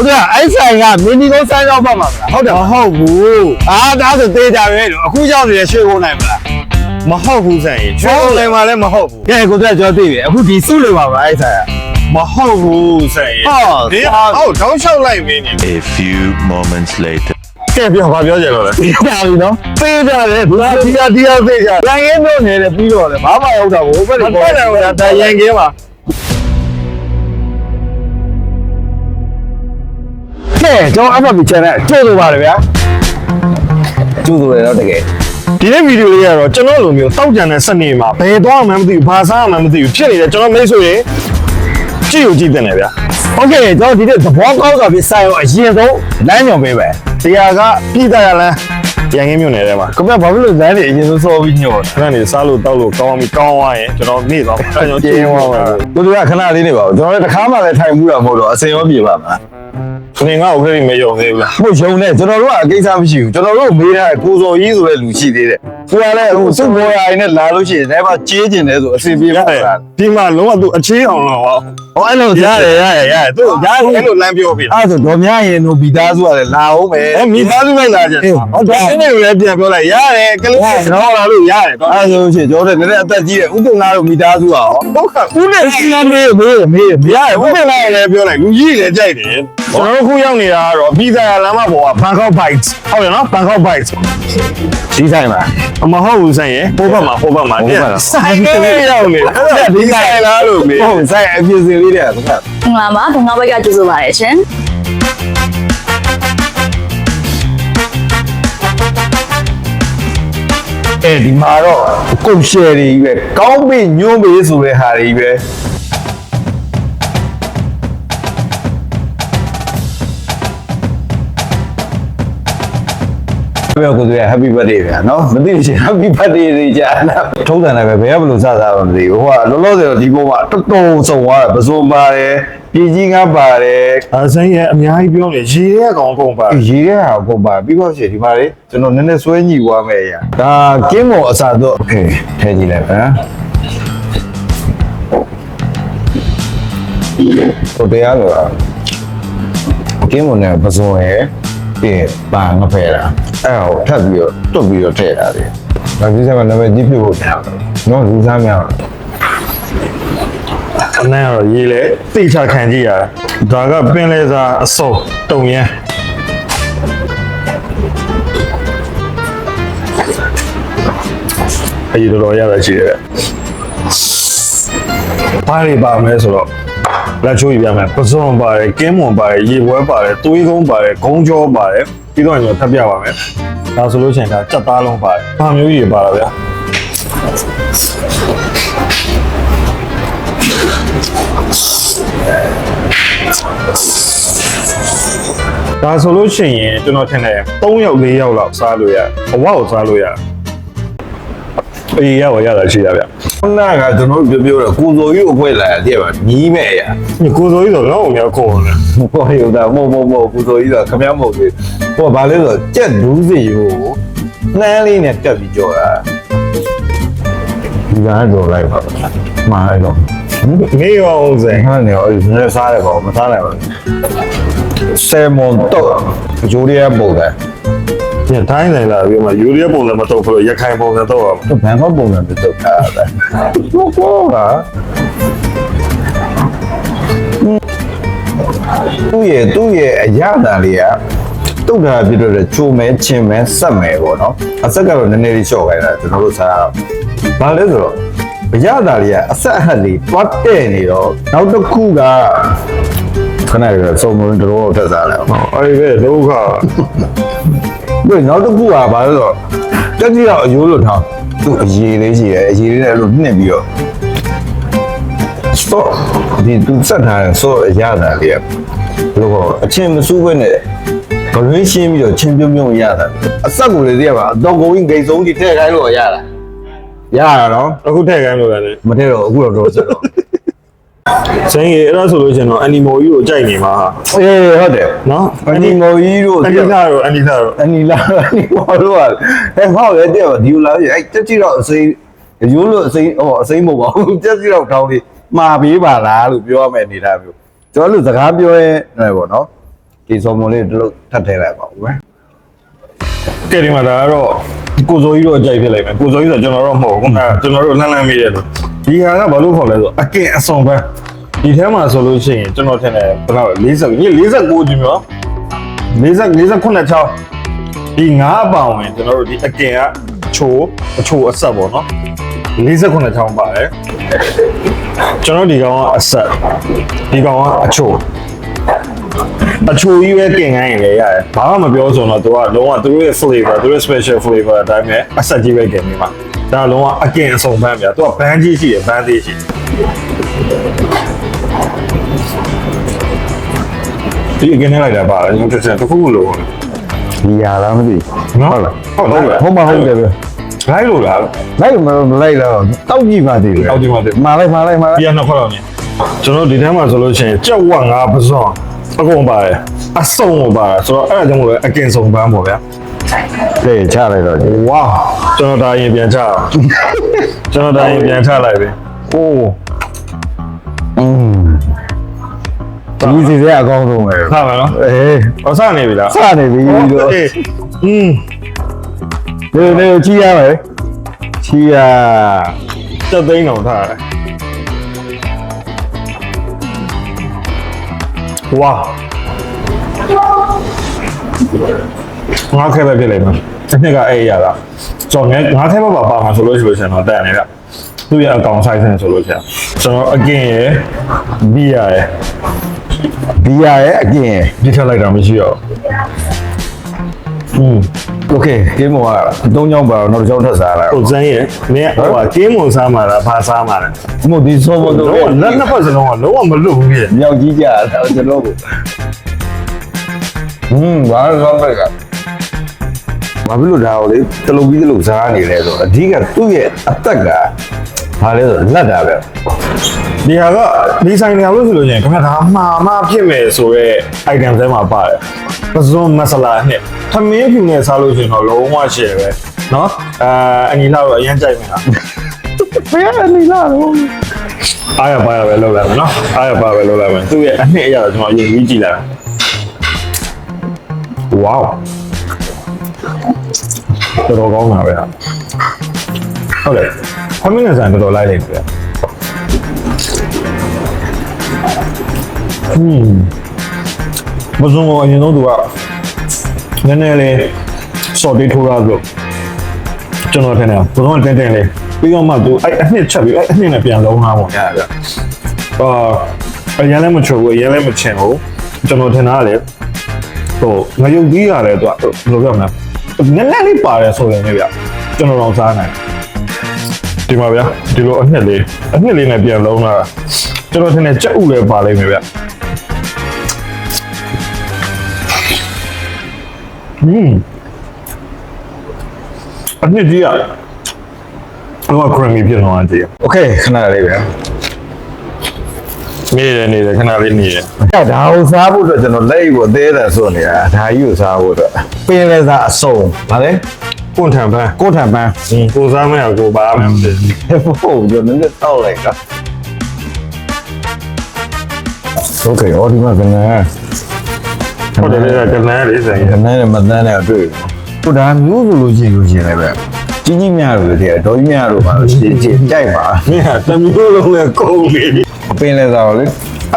ဟုတ်တယ်အဲ့ဆိုင်ကမင်းဒီကုန်းဆိုင်ရောက်ပါမှာမလားဟုတ်တယ်မဟုတ်ဘူးအာဒါဆိုသေးကြပဲလို့အခုကြောက်နေတဲ့ရွှေကုန်နိုင်မလားမဟုတ်ဘူးဆိုင်ရွှေကုန်တိုင်းမှာလည်းမဟုတ်ဘူးကဲကိုတက်ကြောသိပြီအခုဒီစုလို့ပါပါအဲ့ဆိုင်ကမဟုတ်ဘူးဆိုင်ဟောဒီအော်တောင်းလျှောက်လိုက်မင်းနေ A few moments later. ကဲပြောဘာပြောကြလို့လဲသိကြပြီနော်သိကြတယ်ဘုရားဒီကဒီကသိကြရန်ရင်းမျိုးနေတယ်ပြီးတော့လေဘာမှရောက်တာဘူးဘယ်လိုမပတ်တယ်ဟုတ်လားဒါရန်ကင်းပါ ကဲကျွန်တော် FB channel ကြိုးလို့ပါတယ်ဗျာကြိုးလို့ရတော့တကယ် ဒီနေ့ဗီဒီယိုလေးကတော့ကျွန်တော်လိုမျိုးတောက်ကြံတဲ့စနေမှာဘယ်သွားမှမသိဘူးဘာစားမှမသိဘူးဖြစ်နေတယ်ကျွန်တော်မိတ်ဆွေတွေကြည့်ယူကြည့်တယ်ဗျာ โอเคကျွန်တော်ဒီနေ့သဘောကောင်းစွာပြီးဆိုင်အောင်အရင်ဆုံးလမ်းညွန်ပေးမယ် တရားကပြည်သားရလန်းရန်ကင်းမြို့နယ်ထဲမှာ ကိုပြဘာဖြစ်လို့လမ်းတွေအရင်ဆုံးစောပြီးညွန် ခဏနေစားလို့တောက်လို့ကောင်းအောင်ကောင်းသွားရင်ကျွန်တော်နေသွားမှာကျွန်တော်ကြည့်သွားမှာ ကိုတို့ကခဏလေးနေပါဦးကျွန်တော်လည်းတစ်ခါမှလည်းထိုင်မှုတာမဟုတ်တော့အစင်ရောပြေပါမှာ နေငါ့ကိုခရီးမယုံသေးဘူးလားဟုတ်ရုံနဲ့ကျွန်တော်တို့ကအကိစ္စမရှိဘူးကျွန်တော်တို့မေးထားတဲ့ကိုစော်ကြီးဆိုတဲ့လူရှိသေးတယ်ကိုကလည်းဟိုစုပေါ်ရိုင်းနဲ့လာလို့ရှိရင်လည်းမကြေးကျင်တယ်ဆိုအစီပြေပါရတယ်လားဒီမှာလုံးဝသူအခြေအောင်တော့ဟောဟောအဲ့လိုရတယ်ရတယ်ရတယ်သူရတယ်အဲ့လိုလမ်းပြောပြီအဲ့ဆိုဒေါ်မြရင်တို့ဗီသားစုကလည်းလာအောင်မယ်အဲမိသားစုလိုက်လာကြတယ်ဟုတ်တယ်အဲ့လိုလည်းပြန်ပြောလိုက်ရတယ်ကလေးကျွန်တော်လာလို့ရတယ်တော့အဲ့ဆိုရှင်ကျွန်တော်တို့လည်းအသက်ကြီးတယ်ဥပ္ပနာတို့ဗီသားစုကရောဟုတ်ကဲ့ဦးနဲ့အစီအမေးမေးမေးမေးရတယ်ဦးနဲ့လည်းပြောလိုက်လူကြီးလည်းကြိုက်တယ် ကျွန်တော်တို့ခုရောက်နေတာကတော့ပြည်သားလမ်းမပေါ်က Bangkok Bites ဟုတ်ရနော် Bangkok Bites ဒီဆိုင်မှာမဟုတ်ဘူးဆိုင်ရင်ဟိုဘက်မှာဟိုဘက်မှာဟိုဘက်မှာဆိုင်လေးရောက်နေဒီဆိုင်လားလို့မေးဟုတ်ဆိုင်အပြည့်စင်လေးတဲ့ကမင်္ဂလာပါဘင်္ဂဘက်ကကြိုဆိုပါရရှင်အဲဒီမှာတော့ကုတ်ရှယ်တွေကြီးပဲကောင်းပြီညွှန်းပြီဆိုတဲ့ဟာတွေကြီးပဲ ပြောကိုသူရ Happy birthday ဗျာနော်မသိလို့ရှိရင် Happy birthday တွေကြာနာထုံးတယ်လည်းပဲဘယ်ကဘလို့စစားမှမသိဘူးဟိုကလောလောဆယ်တော့ဒီပေါ်မှာတော်တော်စုံသွားတာပစုံပါတယ်ပြည်ကြီးငါပါတယ် အဆိုင်ရဲ့အများကြီးပြောနေရေရဲကောင်ကုန်ပါ ရေးရတာပုံပါပြီးတော့ရှိဒီမှာလေကျွန်တော်နည်းနည်းဆွဲညှိသွားမယ်အရာဒါကင်းမော်အစားတော့โอเคထည့်ကြည့်လိုက်ပါဟိုတရားလို့ကင်းမော်နဲ့ပစုံရယ်ပြီးပါငဖဲတာ အဲ့ဟိုထပ်ပြီးတော့တွတ်ပြီးတော့ထည့်တာလေဒါဒီစမှာနာမည်ကြီးပြဖို့များတယ်နော်လူစားများတယ်အနမ်းကတော့ရေလေသိချခံကြည့်ရတာဒါကပင်လဲစားအစုံတုံရမ်းအကြီးတော်တော်ရတာရှိတယ်ဘာတွေပါမလဲဆိုတော့ လက်ချိုးပြမယ်ပစုံပါတယ်ကင်းမွန်ပါတယ်ရေပွဲပါတယ်သွေးကုန်းပါတယ်ဂုံးကြောပါတယ်ပြီးတော့ကျွန်တော်ထပ်ပြပါမယ်ဒါဆိုလို့ရှိရင်ဒါစက်သားလုံးပါတယ်ဘာမျိုးကြီးပါလားဗျာဒါဆိုလို့ရှိရင်ကျွန်တော်ထင်တယ်3ယောက်4ယောက်လောက်စားလို့ရတယ်အဝကိုစားလို့ရ တယ်အေးရပါရတာရှိရဗျခုနကကျွန်တော်တို့ပြောပြောတော့ကိုစိုးကြီးကိုဖွဲ့လာရတဲ့ပါညီးမဲ့အရာဒီကိုစိုးကြီးဆိုတော့အများကိုတယ်ဟောရုံတာမဟုတ်မဟုတ်မဟုတ်ကိုစိုးကြီးကခမည်းမဟုတ်သေးဟိုကဘာလဲဆိုတော့ကြက်ဒူးစီကိုနှမ်းလေးနဲ့ကပ်ပြီးကြော်တာဒီကတော့လိုက်ပါမှားတော့နေရောအောင်စင်ဟာနေအဲ့ဒီနည်းစားတယ်ကောမစားနိုင်ပါဘူးဆယ်မွန်တော့ဂျိုးရီယာပုံတယ် ညတိုင်းနိုင်လာပြီးမှယူရီးယားပုံစံမတော့ဘူးရခိုင်ပုံစံတော့ပါမဘန်ကောက်ပုံစံပြတော့တာပဲဘောဘောကသူ့ရဲ့သူ့ရဲ့အရသာလေးကတုတ်တာပြတော့ချိုမဲချင်းမဲဆက်မဲပေါ့နော်အဆက်ကတော့နည်းနည်းလေးလျှော့ခိုင်းတာကျွန်တော်တို့စားတော့ဘာလဲဆိုတော့အရသာလေးကအဆက်အဟက်လေးတွတ်တဲ့နေတော့နောက်တစ်ခုကခဏလေးစုံမုံတော်ထက်စားလိုက်အောင်အဲ့ဒီပဲဒုက္ခ ပြီးနောက်တစ်ခုကဘာလဲဆိုတော့တက်ကြီးတော့အယိုးလို့ထောင်းသူ့အရေးလေးရှိတယ်အရေးလေးလည်းအဲ့လိုနှိမ့်ပြီးတော့စောဒီသူစက်ထားတဲ့စောအရသာလေးကဘယ်လိုခေါ်အချင်းမစူးဘဲနဲ့ဘရင်းရှင်းပြီးတော့ချင်းပြုံးပြုံးရတာအဆက်ကိုလေတည်းကပါအတော့ကိုင်းဂိတ်ဆုံးကြီးထည့်ခိုင်းလို့ရတာရတာနော်အခုထည့်ခိုင်းလို့ရတယ်မထည့်တော့အခုတော့တော့စက်တော့ စင်ကြီးအဲ့ဒါဆိုလို့ရှင်တော့အန်နီမိုကြီးကိုကြိုက်နေမှာဟာအေးဟုတ်တယ်နော်အနီမော်ကြီးတို့အန်နီလာတော့အန်နီလာတော့အနီလာအနီမော်တို့ကအဲဟောက်ရဲတဲ့ဒီလိုလာရဲ့အဲတက်ကြည့်တော့အစိမ်းရိုးလို့အစိမ်းဟောအစိမ်းမဟုတ်ပါဘူးတက်ကြည့်တော့တောင်းလေးမှာပေးပါလားလို့ပြောရမယ်အနေထားမျိုးကျွန်တော်တို့စကားပြောရဲဟဲ့ပေါ့နော်ဒီစော်မွန်လေးတစ်လုံးထပ်ထည့်လိုက်ပါဦးကွယ်ကဲဒီမှာဒါကတော့ကိုစိုးကြီးတို့အကြိုက်ဖြစ်လိုက်မယ်ကိုစိုးကြီးဆိုကျွန်တော်တော့မဟုတ်ဘူးအဲကျွန်တော်တို့လှမ်းလှမ်းမိတယ်လို့ဒီဟာကဘာလို့ခေါ်လဲဆိုအကင်အစုံပဲ ဒီထဲမှာဆိုလို့ရှိရင်ကျွန်တော်ထင်တယ်ဘယ်တော့40ည49ဒီမျိုး40 49ချောင်းဒီငါးအပောင်ဝင်ကျွန်တော်တို့ဒီအကင်ကချိုးအချိုးအဆက်ပေါ့နော်49ချောင်းပါတယ်ကျွန်တော်ဒီကောင်ကအဆက်ဒီကောင်ကအချိုး အချိုကြီးပဲกินခိုင်းရင်လည်းရတယ်ဘာမှမပြောဆိုတော့သူကလုံးဝသူတို့ရဲ့ flavor သူတို့ရဲ့ special flavor အတိုင်းပဲအဆက်ကြီးပဲกินနေမှာဒါလုံးဝအကင်အစုံပန်းပြသူကဘန်းကြီးရှိတယ်ဘန်းသေးရှိ ဒီအကင်းထဲလိုက်တာပါလေကျွန်တော်တစ်ချက်တစ်ခုလို့ဒီရလားမသိနော်ဟုတ်လားဟုတ်တယ်ဟုတ်မှာဟုတ်တယ်ပဲလိုက်လို့လားလိုက်မလို့မလိုက်တော့တောက်ကြည့်ပါသေးတယ်တောက်ကြည့်ပါသေးမာလိုက်မာလိုက်မာလိုက်ပြန်တော့ခေါက်တော့နေကျွန်တော်ဒီထဲမှာဆိုလို့ရှိရင်ကြက်ဝက်ငါးပစွန်အကုန်ပါတယ်အစုံကိုပါတယ်ဆိုတော့အဲ့ဒါကြောင့်မလို့အကင်စုံပန်းပေါ့ဗျာကဲချလိုက်တော့ဝါကျွန်တော်ဒါရင်ပြန်ချအောင်ကျွန်တော်ဒါရင်ပြန်ချလိုက်ပြီဟိုးอืม တမီးစီစရာအကောင်းဆုံးပဲဆပါနော်အေးဟောစနေပြီလားစနေပြီလို့อืมလေလေကြီးရမယ်ကြီးရတသိန်းအောင်ထားတယ်ဝါငါခဲပဲဖြစ်လိမ့်မယ်တစ်နှစ်ကအဲ့ရတာကျွန်တော်ငါခဲပဲပါပါမှာဆိုလို့ရှိလို့ရှင်တော့တက်နေရသူ့ရဲ့အကောင်ဆိုင်ဆန်ဆိုလို့ရှင်ကျွန်တော်အကင်ရယ်ဘီရယ် ဘီယာရဲ့အကျင့် ဒီထက်လိုက်တာမရှိတော့ဘူး โอเคဂိမ်းမောကအသုံးချောင်းပါတော့နောက်တစ်ချောင်းထပ်စားလာ ဟိုဇန်းရဲ့မင်းဟိုကကင်းမွန်စားမှာလားဘာစားမှာလဲ မို့ဒီစောမတော့ တော့လက်နှစ်ဖက်စလုံးကလုံးဝမလွတ်ဘူးပြည့် မြောက်ကြီးကြတာကျွန်တော်ကိုอืมဘာလို့လဲကဘာဖြစ်လို့ဒါကိုလေတလုံးပြီးတလုံးစားနေလဲဆိုတော့အဓိကသူ့ရဲ့အသက်ကဘာလဲဆိုလက်တာပဲ ဒီဟာကဒီဆိုင်နေရာလို့ဆိုလို့ရှိရင်ခင်ဗျာဒါမှားမှဖြစ်မယ်ဆိုတော့ item ထဲမှာပါတယ်ပဇွန်မဆလာနဲ့သမင်းဖြူနဲ့စားလို့ရှိရင်တော့လုံးဝရှယ်ပဲเนาะအာအညီလာတော့အရင်ကြိုက်နေတာ ဘယ်ကနေလာတော့ အားရပါရပဲလောက်လိုက်မယ်เนาะအားရပါပဲလောက်လိုက်မယ်သူ့ရဲ့အနှစ်အရတော့ကျွန်တော်အရင်ကြီးကြည့်လိုက်ဝေါတော်တော်ကောင်းတာပဲဟာဟုတ်တယ်ခမင်းနဲ့ဆိုင်တော်တော်လိုက်လိုက်တယ် ဟွန်းမစုံတော့အရင်ဆုံးသူကနည်းနည်းလေးစော်တေးထိုးရလို့ကျွန်တော်ထင်တယ်ဘုံကတင်းတင်းလေးပြီးတော့မှသူအဲ့အနှစ်ချက်ပြီးအဲ့အနှစ်နဲ့ပြန်လုံးလာပေါ့ညာဗျအာအရင်လည်းမချိုးဘူးအရင်လည်းမချင်ဘူးကျွန်တော်ထင်တာကလေဟိုငရုတ်ကြီးရတယ်သူကဘယ်လိုပြောမလဲနည်းနည်းလေးပါတယ်ဆိုရင်လည်းဗျကျွန်တော်တော့စားနိုင် ဒီမှာဗျဒီလိုအနှစ်လေးအနှစ်လေးနဲ့ပြန်လုံးလာကျွန်တော်ထင်တယ်ကြက်ဥလည်းပါလိမ့်မယ်ဗျอืมအနှစ်ကြီးอ่ะတော့ creamy ဖြစ်သွားတယ် โอเคခဏလေးပဲ နေတယ်နေတယ်ခဏလေးနေတယ် အဲ့ဒါကိုစားဖို့အတွက်ကျွန်တော်လက်အိတ်ကိုအသေးတယ်ဆိုနေတာဒါကြီးကိုစားဖို့အတွက်ပင်လဲစားအစုံဗါလဲ ကွန်ထန်ပန်း ကိုထံပန်း ကိုစားမရကိုပါမယ်မသိဘူး ဟုတ်ကျွန်တော်လည်းတောက်လိုက်တာโอเคအော်ဒီမှာကနန်း ဟုတ်တယ်လေကနန်းလေးဆိုင် ကနန်းနဲ့မတန်းနဲ့အတွေ့ဟိုဒါမျိုးဆိုလို့ရှိရင်လို့ရှိရင်လည်းပဲကြီးကြီးများလို့တည်းဒေါ်ကြီးများလို့ပါလို့ရှိရင်ကြိုက်ပါ မင်းကတမျိုးလုံးလဲကုန်နေပြီ ပင်လဲစားတော့လေ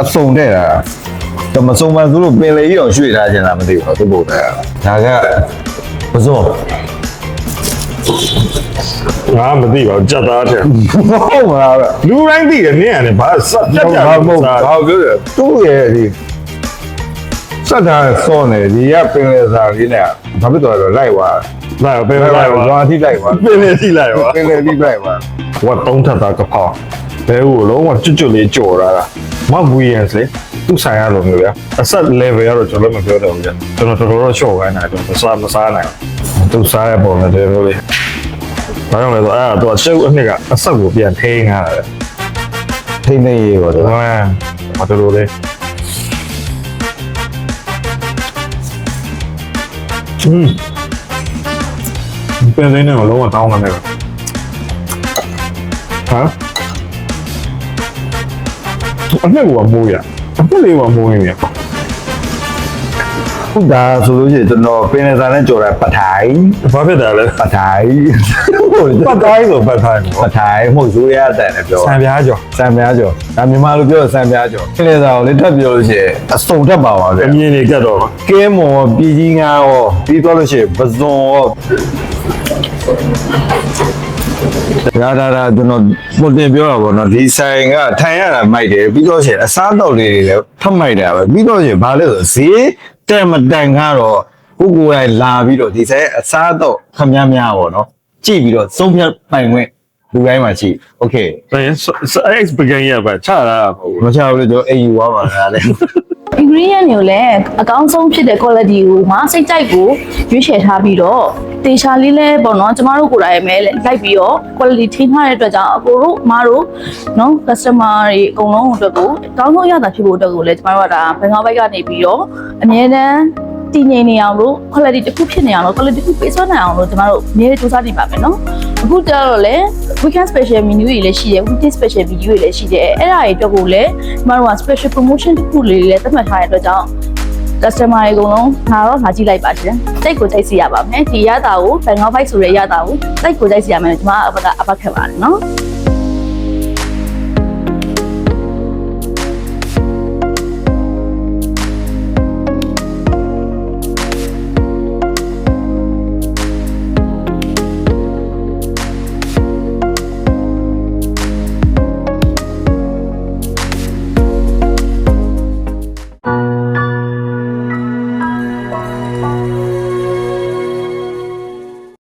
အစုံတဲ့တာတော့မစုံပါဘူးလို့ပင်လေကြီးအောင်ရွှေ့ထားခြင်းလားမသိဘူးသူ့ဘုရားဒါကမစုံ ငါမသိပါဘူးကြက်သားတဲ့ဟုတ်ပါလားလူတိုင်းသိတယ်နင်းရတယ်ဘာဆက်ပြတ်ပြတ်ဘာမဟုတ်စားဘာပြောလဲသူ့ရဲ့ဒီစက်တာစောနေဒီကပင်လေစားလေးနဲ့ဘာဖြစ်သွားတော့လိုက်သွားလိုက်ပဲလိုက်လိုက်သွားပါရွာထိလိုက်သွားပင်နေထိလိုက်ပါပင်လေပြီးလိုက်သွားဝတ်သုံးထပ်သားကဖောက်ဘဲဦးလုံးဝကျွတ်ကျွတ်လေးကြော်လာတာမဝီယန်စ်လေသူ့ဆိုင်ရလို့မျိုးဗျာအဆက် level ကတော့ကျွန်တော်လည်းမပြောတော့ဘူးဗျာကျွန်တော်တော်တော်တော့ရှော့ခိုင်းတာကျွန်တော်စားမစားနိုင်ဘူး သူစားရပုံနဲ့တည်းလို့လေဘာကြောင့်လဲဆိုအဲ့တော့ကျုပ်အနှစ်ကအဆက်ကိုပြန်ထိန်းထားတယ်ထိနေရေပေါ့ဟမ်ဘာလို့လဲอืมပြန်နေတော့လုံးဝတောင်းမှန်းတယ်ဟာအနှစ်ကမိုးရအနှစ်လေးကမိုးနေ ရခုဒါဆိုလို့ရှိရင်ကျွန်တော်ပင်လယ်စာနဲ့ကြော်တာပထိုင်ဘာဖြစ်တာလဲပထိုင်ဟုတ်တယ်ပတ်တိုင်းဆိုပတ်တိုင်းပထိုင်မဟုတ်ရိုးရအတန်နဲ့ပြောဆံပြားကျော်စံပြားကြော်ဒါမြန်မာလိုပြောစံပြားကြော်ပင်လယ်စာကိုလေးထပ်ပြောလို့ရှိရင်အစုံထပ်ပါပါဗျာအမြင်တွေကတ်တော့ပါကဲမော်ပြည်ကြီးငါရောပြီးသွားလို့ရှိရင်ပဇွန်ရောဒါဒါဒါကျွန်တော်ပုံတင်ပြောတာပေါ့နော်ဒီဆိုင်ကထိုင်ရတာမိုက်တယ်ပြီးတော့ရှင်အစားတော့လေးတွေလည်းဖတ်မိုက်တာပဲပြီးတော့ရှင်ဘာလဲဆိုဈေး တဲ့မတန်ကတော့ကိုကိုယ်တိုင်လာပြီးတော့ဒီဆက်အစားတော့ခမများများပေါ့နော်ကြည့်ပြီးတော့သုံးဖြတ်ပိုင်ခွင့်လူတိုင်းမှာရှိ Okay ဒါရင် ex ပကံရပါချတာမဟုတ်ဘူး မချဘူးလို့ကျွန်တော်အိမ်ယူသွားပါလားတဲ့ ingredient တွေကိုလည်းအကောင်းဆုံးဖြစ်တဲ့ quality ကိုမှစိတ်ကြိုက်ကိုရွေးချယ်ထားပြီးတော့တေချာလေးလဲပေါ့နော်ကျမတို့ကိုယ်တိုင်ပဲလိုက်ပြီးတော့ quality ထိန်းထားတဲ့အတွက်ကြောင့်အကိုတို့အမတို့နော် customer တွေအကုန်လုံးအတွက်ကိုအကောင်းဆုံးရတာဖြစ်ဖို့အတွက်ကိုလည်းကျမတို့ကဒါဘန်ကောက်ဘက်ကနေပြီးတော့အမြဲတမ်း တည်ငြိမ်နေအောင်လို့ quality တစ်ခုဖြစ်နေအောင်လို့ quality တစ်ခုပေးစွမ်းနိုင်အောင်လို့ကျမတို့အမြဲစူးစမ်းနေပါမယ်နော်အခုကျတော့လေ weekend special menu တွေလည်းရှိတယ် weekday special video တွေလည်းရှိတယ်အဲ့ဒါတွေအတွက်ကိုလည်းကျမတို့က special promotion တစ်ခုလေးလည်းသတ်မှတ်ထားတဲ့အတွက်ကြောင့် customer တွေအကုန်လုံးငါတော့ငါကြည့်လိုက်ပါရှင်စိတ်ကိုကြိုက်စီရပါမယ်ဒီရတာကိုဘန်ကောက်ဘိုက်ဆိုတဲ့ရတာကိုစိတ်ကိုကြိုက်စီရမယ်ကျွန်မအဘကအဘခက်ပါတယ်နော်